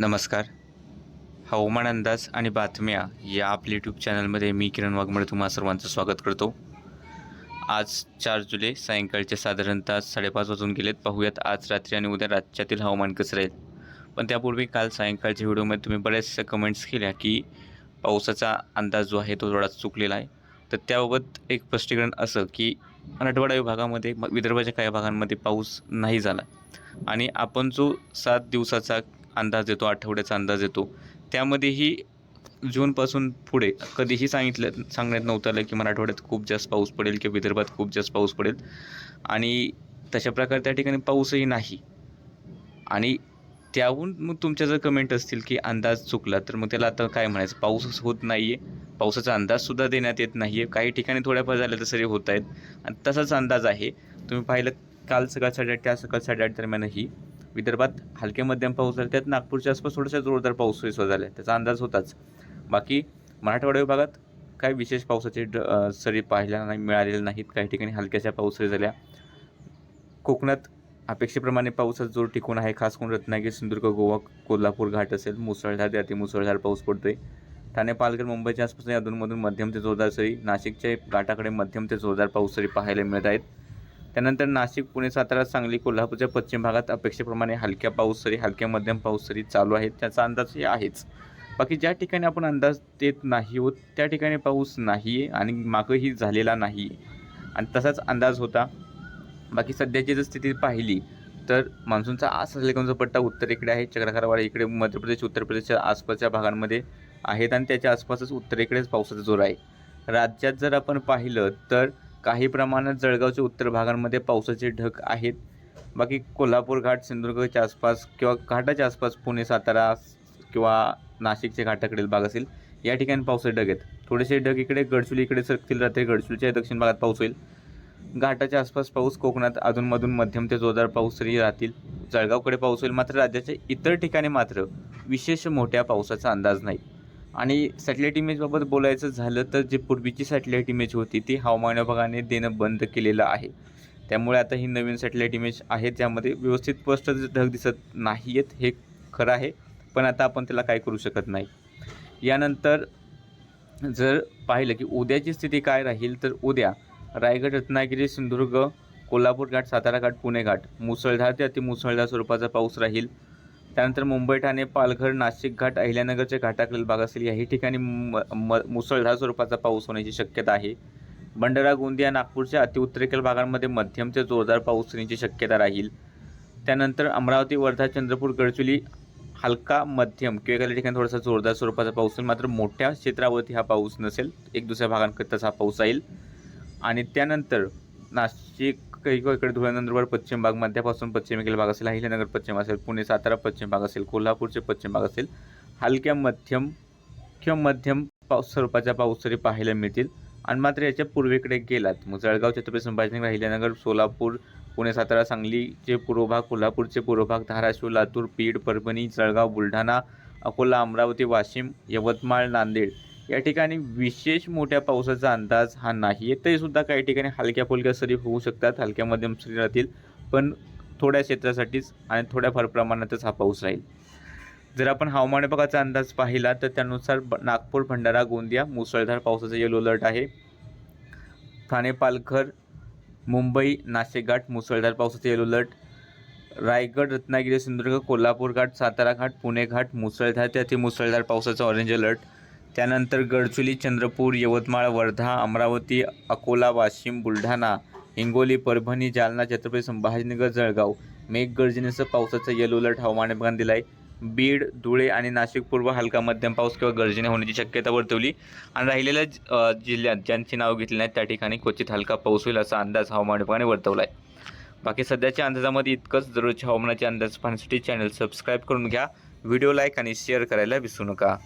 नमस्कार. हवामान अंदाज आणि बातम्या या आपल्या यूट्यूब चॅनलमध्ये मी किरण वाघमळे तुम्हा सर्वांचं स्वागत करतो. आज चार जुलै सायंकाळचे साधारणतः साडेपाच वाजून गेलेत. पाहूयात आज रात्री आणि उद्या राज्यातील हवामान कसं राहील. पण त्यापूर्वी काल सायंकाळच्या व्हिडिओमध्ये तुम्ही बऱ्याचशा कमेंट्स केल्या की पावसाचा अंदाज जो आहे तो थोडा चुकलेला आहे. तर त्याबाबत एक स्पष्टीकरण असं की मराठवाडा विभागामध्ये म- विदर्भाच्या काही भागांमध्ये पाऊस नाही झाला. आणि आपण जो सात दिवसाचा अंदाज देतो आठवड्याचा अंदाज येतो. त्यामध्येही जूनपासून पुढे कधीही सांगितलं सांगण्यात नव्हतं आलं की मराठवाड्यात खूप जास्त पाऊस पडेल किंवा विदर्भात खूप जास्त पाऊस पडेल. आणि तशा प्रकारे त्या ठिकाणी पाऊसही नाही. आणि त्याहून मग तुमच्या जर कमेंट असतील की अंदाज चुकला तर मग त्याला आता काय म्हणायचं? पाऊसच होत नाही आहे पावसाचा अंदाजसुद्धा देण्यात येत नाही आहे काही ठिकाणी थोड्याफार झाल्या तर होत आहेत. आणि तसाच अंदाज आहे. तुम्ही पाहिलं काल सकाळ साडेआठ त्या सकाळ साडेआठ दरम्यानही विदर्भात हलके मध्यम पाऊस झाले त्यात नागपूरच्या आसपास थोडासा जोरदार पाऊस सुरू झाला त्याचा अंदाज होताच. बाकी मराठवाडा विभागात काही विशेष पावसाचे ड सरी पाहायला नाही मिळालेल्या नाहीत. काही ठिकाणी हलक्याशा पाऊस झाल्या. कोकणात अपेक्षेप्रमाणे पावसाचा जोर टिकून आहे. खास करून रत्नागिरी सिंधुदुर्ग गोवा कोल्हापूर घाट असेल मुसळधार ते अतिमुसळधार पाऊस पडतोय. ठाणे पालघर मुंबईच्या आसपास अधूनमधून मध्यम ते जोरदार सरी. नाशिकच्या घाटाकडे मध्यम ते जोरदार पाऊस सरी पाहायला मिळत आहेत. त्यानंतर नाशिक पुणे सातारा सांगली कोल्हापूरच्या पश्चिम भागात अपेक्षेप्रमाणे हलक्या पाऊस सरी हलक्या मध्यम पाऊस सरी चालू आहेत. त्याचा अंदाज हे आहेच. बाकी ज्या ठिकाणी आपण अंदाज देत नाही होत त्या ठिकाणी पाऊस नाही आहे आणि मागंही झालेला नाही आहे आणि तसाच अंदाज होता. बाकी सध्याची जर स्थिती पाहिली तर मान्सूनचा आस असलेला पट्टा उत्तरेकडे आहे. चक्रकारवाडा इकडे मध्य प्रदेश उत्तर प्रदेशच्या आसपासच्या भागांमध्ये आहेत आणि त्याच्या आसपासच उत्तरेकडेच पावसाचा जोर आहे. राज्यात जर आपण पाहिलं तर काही प्रमाणात जळगावच्या उत्तर भागांमध्ये पावसाचे ढग आहेत. बाकी कोल्हापूर घाट सिंधुदुर्गच्या आसपास किंवा घाटाच्या आसपास पुणे सातारा किंवा नाशिकच्या घाटाकडील भाग असेल या ठिकाणी पावसाचे ढग आहेत. थोडेसे ढग इकडे गडचुली इकडे सरकतील रात्री गडचुलीच्या दक्षिण भागात पाऊस होईल. घाटाच्या आसपास पाऊस कोकणात अधूनमधून मध्यम ते जोरदार पाऊस तरी राहतील. जळगावकडे पाऊस होईल मात्र राज्याच्या इतर ठिकाणी मात्र विशेष मोठ्या पावसाचा अंदाज नाही. आणि सॅटेलाईट इमेजबाबत बोलायचं झालं तर जे पूर्वीची सॅटेलाईट इमेज होती ती हवामान विभागाने देणं बंद केलेलं आहे. त्यामुळे आता ही नवीन सॅटेलाईट इमेज आहे त्यामध्ये व्यवस्थित स्पष्ट ढग दिसत नाही आहेत हे खरं आहे. पण आता आपण त्याला काय करू शकत नाही. यानंतर जर पाहिलं की उद्याची स्थिती काय राहील तर उद्या रायगड रत्नागिरी सिंधुदुर्ग कोल्हापूर घाट सातारा घाट पुणे घाट मुसळधार ते अतिमुसळधार स्वरूपाचा पाऊस राहील. त्यानंतर मुंबई ठाणे पालघर नाशिक घाट अहिल्यानगरच्या घाटाकडील भाग असेल. याही ठिकाणी म म मुसळधार स्वरूपाचा पाऊस होण्याची शक्यता आहे. भंडारा गोंदिया नागपूरच्या अतिउत्तरेकडील भागांमध्ये मध्यम ते जोरदार पाऊस होण्याची शक्यता राहील. त्यानंतर अमरावती वर्धा चंद्रपूर गडचुली हलका मध्यम किंवा एखाद्या ठिकाणी थोडासा जोरदार स्वरूपाचा पाऊस होईल मात्र मोठ्या क्षेत्रावरती हा पाऊस नसेल. एक दुसऱ्या भागांकरताच हा पाऊस राहील. आणि त्यानंतर नाशिक इकडे धुळे नंदुरबार पश्चिम भाग मध्यापासून पश्चिमेकडील भाग असेल अहिल्यानगर पश्चिम असेल पुणे सातारा पश्चिम भाग असेल कोल्हापूरचे पश्चिम भाग असेल हलक्या मध्यम किंवा मध्यम पाऊस स्वरूपाच्या पाऊस तरी पाहायला मिळतील. आणि मात्र याच्या पूर्वेकडे गेलात मग जळगाव छत्रपती संभाजीनगर अहिल्यानगर सोलापूर पुणे सातारा सांगलीचे पूर्व भाग कोल्हापूरचे पूर्व भाग धाराशिव लातूर बीड परभणी जळगाव बुलढाणा अकोला अमरावती वाशिम यवतमाळ नांदेड या ठिकाणी विशेष मोठ्या पावसाचा अंदाज हा नाही आहे. तरीसुद्धा काही ठिकाणी हलक्या फुलक्या सरी होऊ शकतात हलक्या मध्यम सरी राहतील पण थोड्या क्षेत्रासाठीच आणि थोड्याफार प्रमाणातच हा पाऊस राहील. जर आपण हवामान विभागाचा अंदाज पाहिला तर त्यानुसार ब- नागपूर भंडारा गोंदिया मुसळधार पावसाचा येलो अलर्ट आहे. ठाणे पालघर मुंबई नाशिक घाट मुसळधार पावसाचा येलो अलर्ट. रायगड रत्नागिरी सिंधुदुर्ग कोल्हापूर घाट सातारा घाट पुणे घाट मुसळधार ते अति मुसळधार पावसाचा ऑरेंज अलर्ट. त्यानंतर गडचुली चंद्रपूर यवतमाळ वर्धा अमरावती अकोला वाशिम बुलढाणा हिंगोली परभणी जालना छत्रपती संभाजीनगर जळगाव. मेघगर्जनेसह पावसाचा येलो अलर्ट हवामान विभागाने दिला आहे बीड धुळे आणि नाशिक पूर्व हलका मध्यम पाऊस किंवा गर्जने होण्याची शक्यता वर्तवली. आणि राहिलेल्या जिल्ह्यात ज्यांची नावं घेतली नाहीत त्या ठिकाणी क्वचित हलका पाऊस होईल असा अंदाज हवामान विभागाने वर्तवला आहे बाकी सध्याच्या अंदाजामध्ये इतकंच. दररोजच्या हवामानाचे अंदाज पाहण्यासाठी चॅनल सबस्क्राईब करून घ्या. व्हिडिओ लाईक आणि शेअर करायला विसरू नका.